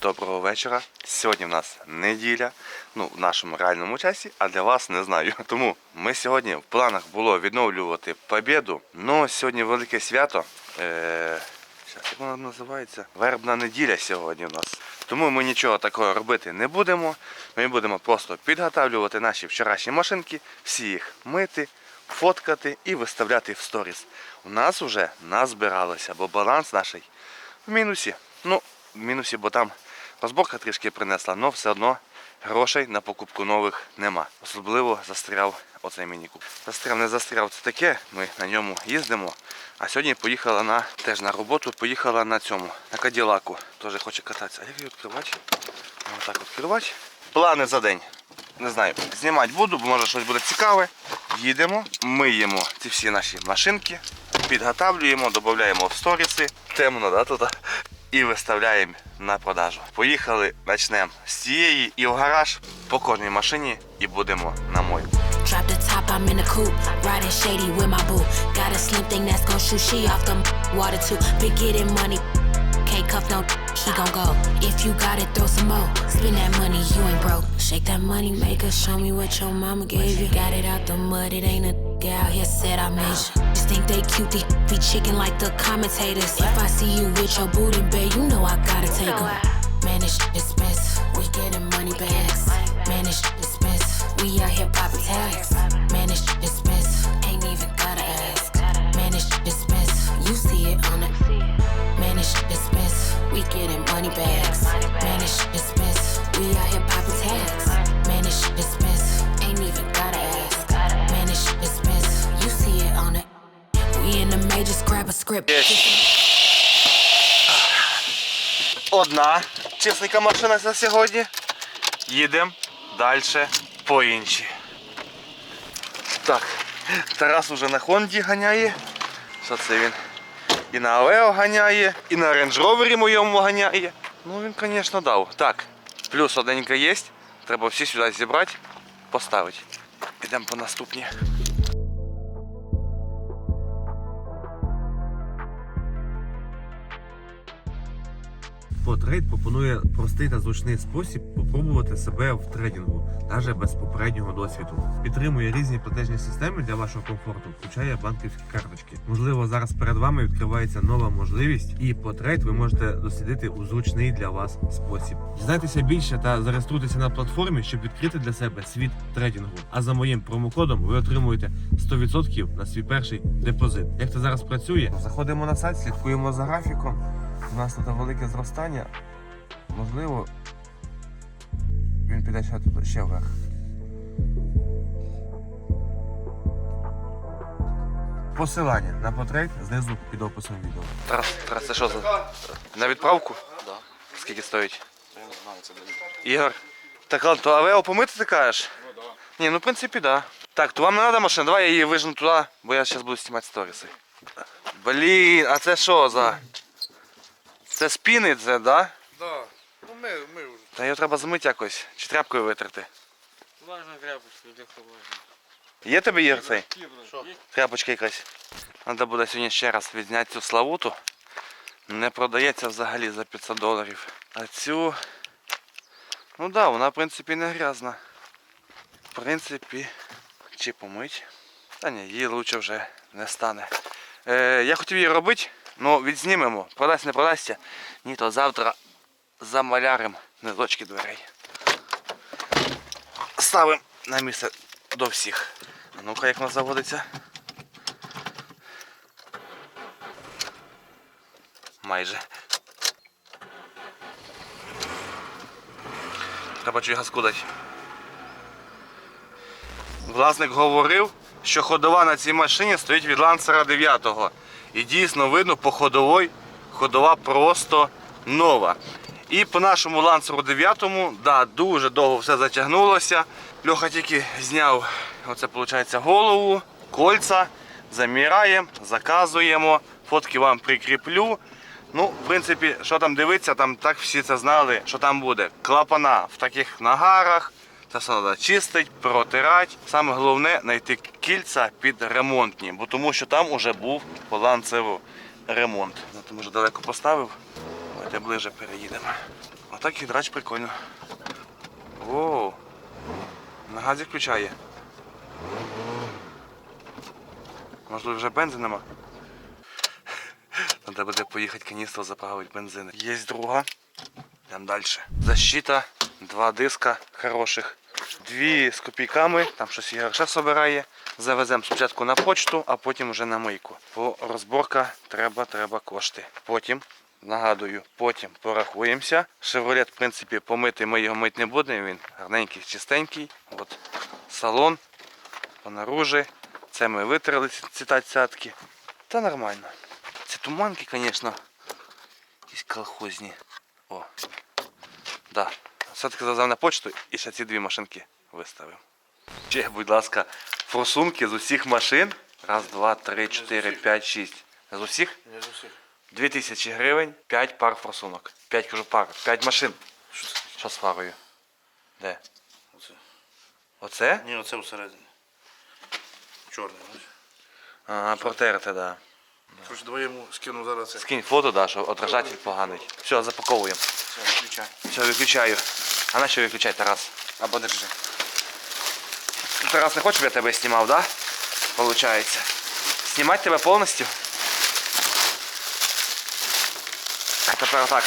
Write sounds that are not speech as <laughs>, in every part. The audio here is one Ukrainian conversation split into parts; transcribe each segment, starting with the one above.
доброго вечора. Сьогодні в нас неділя, ну в нашому реальному часі, а для вас не знаю. <laughs> Тому ми сьогодні в планах було відновлювати побіду. Ну сьогодні велике свято. Е... Як воно називається? Вербна неділя сьогодні в нас. Тому ми нічого такого робити не будемо. Ми будемо просто підготавлювати наші вчорашні машинки, всі їх мити, фоткати і виставляти в сторіс. У нас вже назбиралося, бо баланс наш в мінусі. Ну, в мінусі, бо там розборка трішки принесла, але все одно грошей на покупку нових нема. Особливо застряв оцей мінікуб. Застряв, не застряв, це таке. Ми на ньому їздимо. А сьогодні поїхала на теж на роботу, поїхала на цьому, на Каділаку. Теж хоче кататися. А як її відкривати? Отак відкривати. Плани за день. Не знаю, знімати буду, бо може щось буде цікаве. Їдемо, миємо ці всі наші машинки, підготавлюємо, додаємо в сторіси. Темно, да, тут? І виставляємо на продажу. Поїхали, почнемо з цієї і в гараж по кожній машині і будемо на мойку. Drop the top, I'm in the coupe. Riding shady with my boo. Got a slim thing that's gon' shoot she off the water too. Big getting money. Can't cuff no, he gon' go. If you got it, throw some more. Spend that money, you ain't broke. Shake that money maker, show me what your mama gave you. Got it out the mud, it ain't a out here said I made you. Just think they cute, they be chicken like the commentators. If I see you with your booty, babe, you know I gotta take 'em. Man, this shit expensive. We getting money bags. Man, this shit expensive. We out here popping tags. Man, Одна чисненька машина за сьогодні. Їдемо далі по іншій. Так, Тарас уже на Хонді ганяє. Що це він? І на Авео ганяє, і на Rover моєму ганяє. Ну він, звісно, дав. Так, плюс одненька є. Треба всі сюди зібрати, поставити. Підемо по наступній. Потрейд пропонує простий та зручний спосіб попробувати себе в трейдингу, навіть без попереднього досвіду. Підтримує різні платежні системи для вашого комфорту, включає банківські карточки. Можливо, зараз перед вами відкривається нова можливість, і потрейд ви можете дослідити у зручний для вас спосіб. Дізнайтеся більше та зареєструйтеся на платформі, щоб відкрити для себе світ трейдингу. А за моїм промокодом ви отримуєте 100% на свій перший депозит. Як це зараз працює? Заходимо на сайт, слідкуємо за графіком. У нас тут велике зростання. Можливо, він піде ще тут ще вверх. Посилання на потрейд знизу під описом відео. Тарас, Тарас, це що за? На відправку? Да. Скільки стоїть? Я не знаю, це. Ігор. Так ладно, то авео помити ти кажеш? Ну да. Ні, ну в принципі, да. Так, то вам не треба машина, давай я її вижену туди, бо я зараз буду знімати сторіси. Блін, а це що за? Це спіни, це, да? Да. Ну ми, ми вже. Та його треба змити якось, чи тряпкою витерти. Важно тряпочку, де хто важно. Є тобі Ігор цей? Що? Тряпочка якась. Треба буде сьогодні ще раз відзняти цю славуту. Не продається взагалі за 500 доларів. А цю. Ну так, да, вона в принципі не грязна. В принципі, чи помить. Та ні, її лучше вже не стане. Е, я хотів її робити, але відзнімемо. Продасть, не продасться. Ні, то завтра замалярим низочки дверей. Ставимо на місце до всіх. А ну-ка, як вона заводиться. Майже. Треба чуть газку дати. Власник говорив, що ходова на цій машині стоїть від ланцера 9 І дійсно видно по ходовій, ходова просто нова. І по нашому ланцеру 9, да, дуже довго все затягнулося. Льоха тільки зняв оце, виходить, голову, кольца, заміраємо, заказуємо. Фотки вам прикріплю. Ну, в принципі, що там дивитися, там так всі це знали, що там буде. Клапана в таких нагарах. Це все треба чистити, протирати. Саме головне знайти кільця під ремонтні, бо тому що там уже був по ланцеву ремонт. Я там вже далеко поставив. Давайте ближе переїдемо. так гідрач прикольно. Воу. На газі включає. Тут вже бензин нема? Треба буде поїхати каністру заправити бензин. Є друга. Йдемо далі. Защита, два диска хороших. Дві з копійками, там щось Ігор ще собирає. Завеземо спочатку на почту, а потім вже на мийку. Бо розборка треба, треба кошти. Потім, нагадую, потім порахуємося. Шевролет, в принципі, помити ми його мити не будемо. Він гарненький, чистенький. От салон, понаружи. Це ми витерли ці, ці цятки. Та нормально. Ці туманки, звісно, якісь колхозні. О. Да. Все-таки завезав на почту і ще ці дві машинки виставив. Ще, будь ласка, форсунки з усіх машин. Раз, два, три, чотири, п'ять, шість. З усіх? Не з усіх. Дві тисячі гривень, п'ять пар форсунок. П'ять кажу пар, п'ять машин. Що це? Що з фарою? Де? Оце. Оце? Ні, оце всередині. Чорний, бачиш? Ага, протерте, да. Короче, давай я йому скину зараз це. Скинь фото, да, що отражатель поганий. Все, запаковуємо. Все, виключай. Все, виключаю. А на що виключай, Тарас? Або держи. Тарас не хоче, щоб я тебе знімав, да? Получається. Знімати тебе повністю? А тепер так.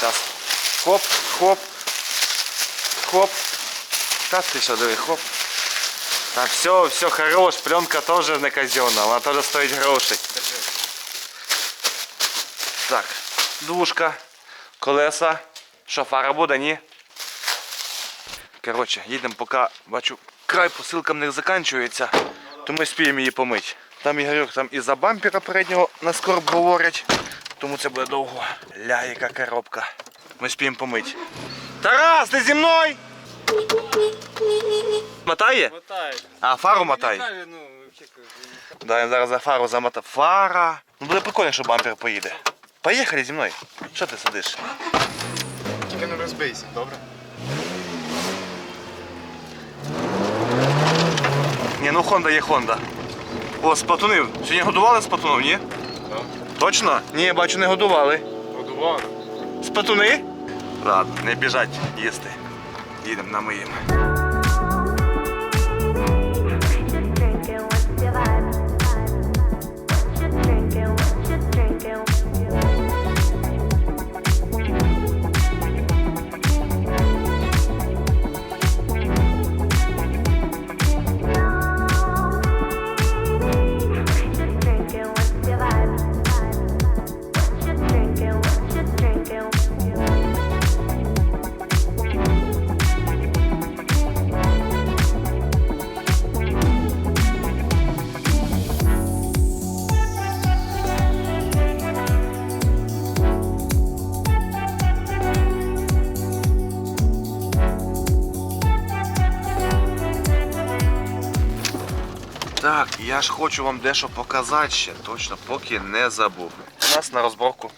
Зараз. Хоп, хоп. Хоп. Та ти що, диви, хоп. Та все, все хорош, пленка теж не казенна, вона теж стоїть грошей. Держи. Так, двушка, Колеса. Що, фара буде, ні? Коротше, їдемо, поки бачу, край посилка в них закінчується, то ми спіємо її помити. Там Ігорьок там і за бампера переднього на скорб говорять, тому це буде довго. Ля, яка коробка. Ми спіємо помити. Тарас, ти зі мною? Мотає? Мотаєш. А, фару мотай. Каже, ну. Да, я зараз за фару замотав. Фара. Ну буде прикольно, якщо бампер поїде. Поїхали зі мною. Що ти сидиш? Тільки не розбийся, добре? Ні, ну Honda є Honda. О, спатуни. Сьогодні годували спатунов, ні? Так. Точно? Ні, я бачу, не годували. Годували. Спатуни? Ладно, не біжать їсти. Їдемо намиємо. Я ж хочу вам дещо показати ще, точно, поки не забув. У нас на розборку.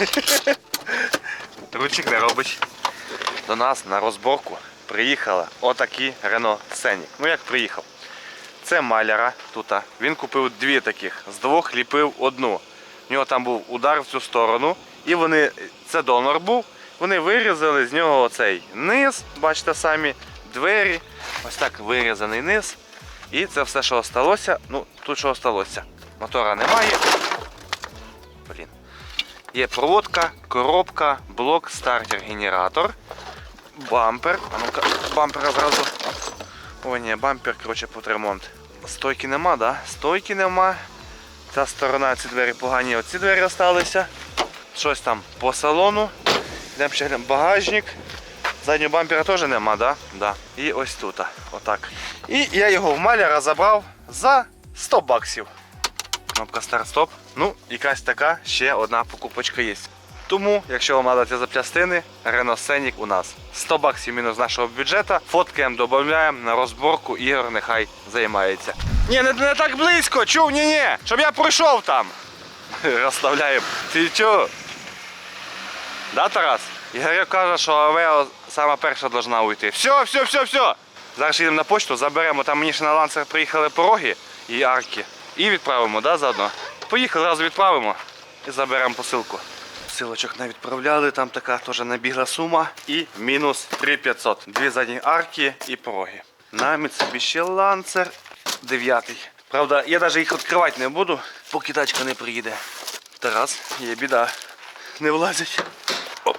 <laughs> Ручик не робить. До нас на розборку приїхала отакий Renault Scenic. Ну як приїхав? Це маляра тут. Він купив дві таких, з двох ліпив одну. У нього там був удар в цю сторону. І вони, це донор був. Вони вирізали з нього оцей низ, бачите самі, двері. Ось так вирізаний низ. І це все, що осталося. Ну, тут що осталося. Мотора немає. Блін. Є проводка, коробка, блок, стартер, генератор, бампер. А ну-ка, бампера зразу. О, ні, бампер, коротше, під ремонт. Стойки нема, да? Стойки нема. Ця сторона, ці двері погані, оці двері залишилися. Щось там по салону. Йдемо ще глянемо. багажник. Заднього бампера теж нема, да? Да. І ось тут. Отак. І я його в маляра забрав за 100 баксів. Кнопка старт-стоп. Ну, якась така ще одна покупочка є. Тому, якщо вам треба запчастини, Renault Scenic у нас 100 баксів мінус нашого бюджету. Фоткаємо, додаємо на розборку, Ігор нехай займається. Ні, не, не так близько, чув, ні, ні, щоб я пройшов там. <laughs> Розставляємо. Ти чого? Да, Тарас? Ігор каже, що Авео сама перша должна уйти. Все, все, все, все. Зараз їдемо на почту, заберемо. Там мені ще на ланцер приїхали пороги і арки. І відправимо, да, заодно. Поїхали, разом відправимо і заберемо посилку. посилочок не відправляли, там така теж набігла сума. І мінус 3500. Дві задні арки і пороги. На Mitsubishi Lancer 9. Правда, я навіть їх відкривати не буду, поки тачка не приїде. Тарас, є біда. Не влазять. Оп.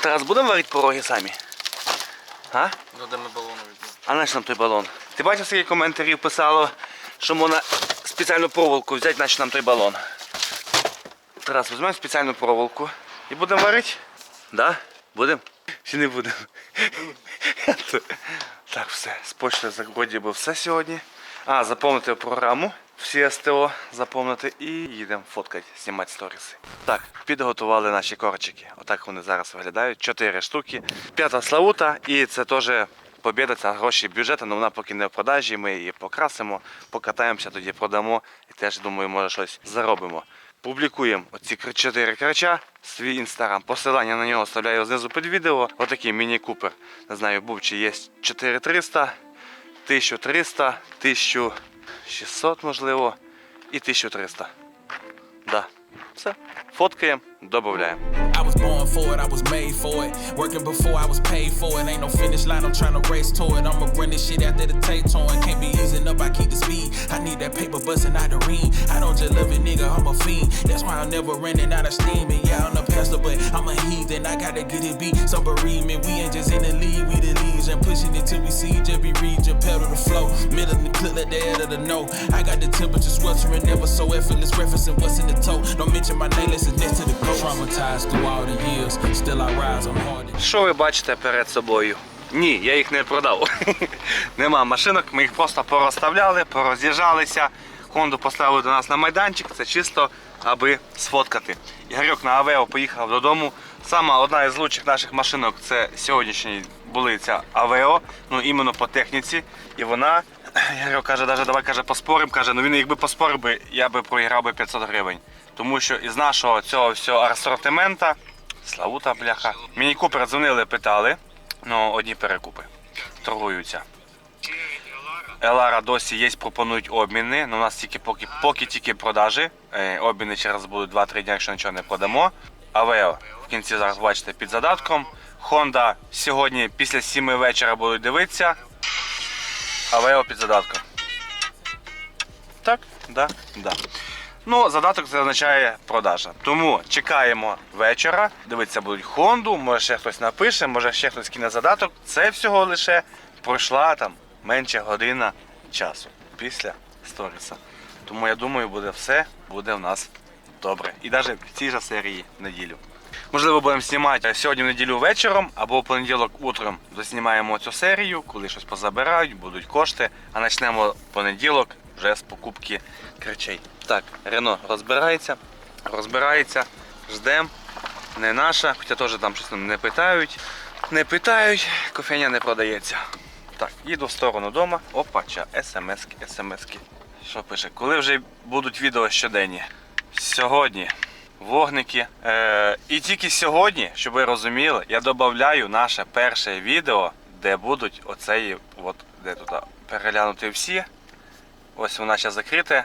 Тарас, будемо варити пороги самі? А? Ну, де ми балону візьмемо. А наш нам той балон. Ти бачив, скільки коментарів писало, що можна спеціальну проволоку взяти, наче нам той балон. Тарас, візьмемо спеціальну проволоку і будемо варити? Да? Будемо? Чи не будемо? так, все. З почти вроді би все сьогодні. А, заповнити програму. Всі СТО заповнити і їдемо фоткати, знімати сторіси. Так, підготували наші корчики. Отак вони зараз виглядають. Чотири штуки. П'ята славута, і це теж побіда, це гроші бюджету, але вона поки не в продажі. Ми її покрасимо, покатаємося, тоді продамо і теж думаю, може щось заробимо. Публікуємо оці кр- чотири крача, свій інстаграм. Посилання на нього оставляю знизу під відео. Отакий міні-купер. Не знаю, був чи є 4300, 1300, 1600, можливо, і 1300. Да. Все. Фоткаємо, додаємо. Was born for it, I was made for it. Working before I was paid for it. Ain't no finish line, I'm trying to race to it. I'ma run this shit after the tape torn. Can't be easing up, I keep the speed. I need that paper busting out the ring. I don't just love it, nigga, I'm a fiend. That's why I'm never running out of steam. And yeah, I'm the pastor, but I'm a heathen. I gotta get it beat. Some bereavement, we ain't just in the lead, we the. And pushing it till we siege every region, pedal the flow. Middle of the clip, let the head of the know. I got the temperature sweltering, never so effortless, referencing what's in the toe. Don't mention my name, listen next to the go. Traumatized through all Що ви бачите перед собою? Ні, я їх не продав. <laughs> Нема машинок, ми їх просто порозставляли, пороз'їжджалися. Хонду поставили до нас на майданчик, це чисто аби сфоткати. Ігорьок на Авео поїхав додому. Сама одна із лучших наших машинок це сьогоднішні були ця Авео, ну іменно по техніці. І вона, <clears throat> Ігорьок каже, даже давай каже, поспорим. Каже, ну він якби поспорив би, я би проіграв би 500 гривень. Тому що із нашого цього всього асортимента Славута, бляха. Мені купер дзвонили, питали. Ну, одні перекупи. Торгуються. Елара досі є, пропонують обміни. Ну, у нас тільки поки, поки тільки продажі. Е, обміни через будуть 2-3 дні, якщо нічого не продамо. Авео в кінці зараз бачите під задатком. Honda сьогодні після 7 вечора будуть дивитися. Авео під задатком. Так, да, да. Ну, задаток це означає продажа. Тому чекаємо вечора. Дивиться будуть Хонду, може ще хтось напише, може ще хтось кине задаток. Це всього лише пройшла там менше година часу після сторіса. Тому я думаю, буде все, буде в нас добре. І навіть в цій же серії в неділю. Можливо, будемо знімати сьогодні в неділю вечором або в понеділок утром доснімаємо цю серію, коли щось позабирають, будуть кошти. А почнемо понеділок вже з покупки кричей. Так, Рено розбирається, розбирається, ждемо. Не наша, хоча теж там щось не питають. Не питають, кофейня не продається. Так, їду в сторону дома. Опача, смски, смски. Що пише? Коли вже будуть відео щоденні? Сьогодні вогники. Е, і тільки сьогодні, щоб ви розуміли, я додаю наше перше відео, де будуть оцеї, от де тут переглянути всі. Ось вона ще закрита.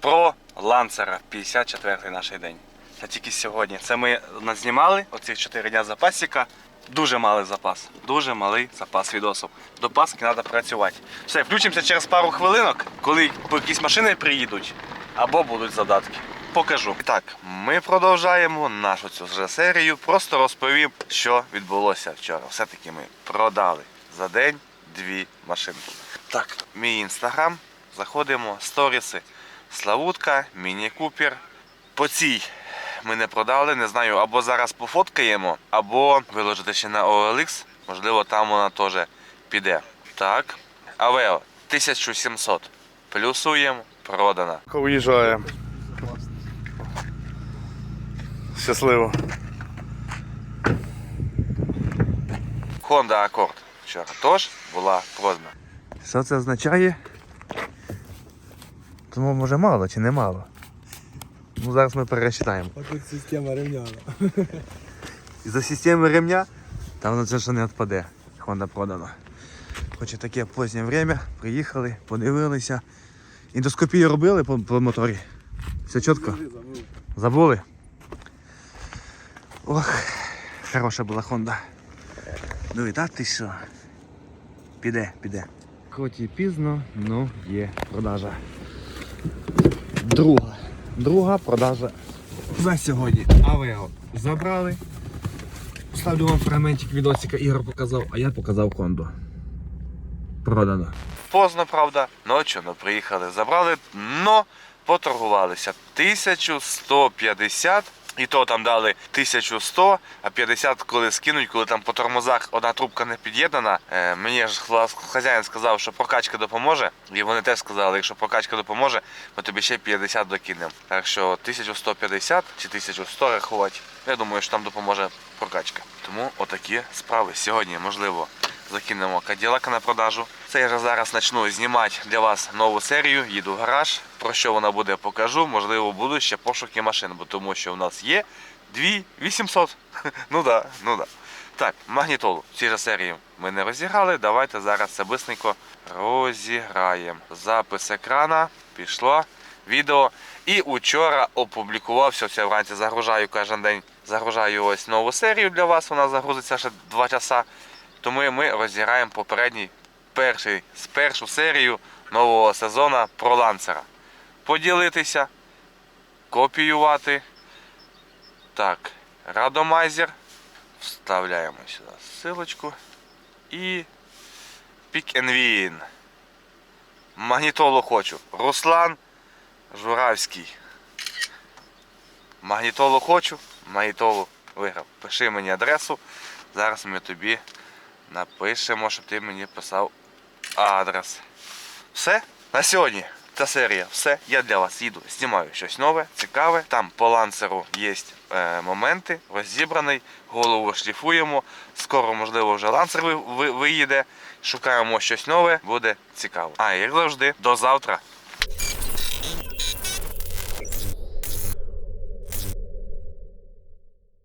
Про ланцера 54-й наш день. Це тільки сьогодні. Це ми назнімали оці 4 дня запасіка. Дуже малий запас. Дуже малий запас відосів. До Паски треба працювати. Все, включимося через пару хвилинок, коли якісь машини приїдуть або будуть задатки. Покажу. І так, ми продовжаємо нашу цю вже серію. Просто розповім, що відбулося вчора. Все-таки ми продали за день дві машинки. Так, мій інстаграм. Заходимо, сторіси. Славутка, міні-купер. По цій ми не продали, не знаю, або зараз пофоткаємо, або виложити ще на OLX. Можливо, там вона теж піде. Так. Авео 1700. Плюсуємо, продана. Уїжджаємо. Щасливо. Honda Accord вчора теж була продана. Що це означає? Тому може мало чи не мало. Ну зараз ми пересчитаємо. Тут система ремня. Із-за системи ремня там на це що не відпаде. Honda продано. Хоч і таке позднє время, приїхали, подивилися. Індоскопію робили по, по моторі. Все чітко? Забули? Ох, хороша була Honda. Ну і та ти що? Піде, піде. Хоч і пізно, ну є продажа. Друга. Друга продажа за сьогодні. Авео забрали. Ставлю вам фрагментик відосика, Ігор показав, а я показав кондо. Продано. Поздно, правда, ночі, ми приїхали, забрали, но поторгувалися. 1150, і то там дали 1100, а 50 коли скинуть, коли там по тормозах одна трубка не під'єднана. Е, мені ж хазяїн сказав, що прокачка допоможе, і вони теж сказали, якщо прокачка допоможе, ми тобі ще 50 докинемо. Так що 1150 чи 1100 рахувати. Я думаю, що там допоможе прокачка. Тому отакі справи. Сьогодні, можливо, закинемо Каділака на продажу. Це я вже зараз почну знімати для вас нову серію. Їду в гараж. Про що вона буде, покажу. Можливо, будуть ще пошуки машин, бо тому що в нас є 2800. <laughs> Ну да, ну да. Так, магнітолу в цій же серії ми не розіграли. Давайте зараз це бистренько розіграємо. Запис екрана пішло. Відео. І учора опублікувався, це вранці загружаю кожен день. Загружаю ось нову серію для вас. Вона загрузиться ще 2 часа. Тому ми розіграємо попередній перший з першу серію нового сезону про ланцера. Поділитися, копіювати. Так, радомайзер. Вставляємо сюди ссылочку. І Pick and Win. Магнітолу хочу. Руслан Журавський. Магнітолу хочу, магнітолу виграв. Пиши мені адресу. Зараз ми тобі напишемо, щоб ти мені писав адрес. Все? На сьогодні ця серія. Все. Я для вас їду, знімаю щось нове, цікаве. Там по ланцеру є е, моменти, розібраний, голову шліфуємо. Скоро, можливо, вже ви- виїде. Шукаємо щось нове, буде цікаво. А як завжди, до завтра.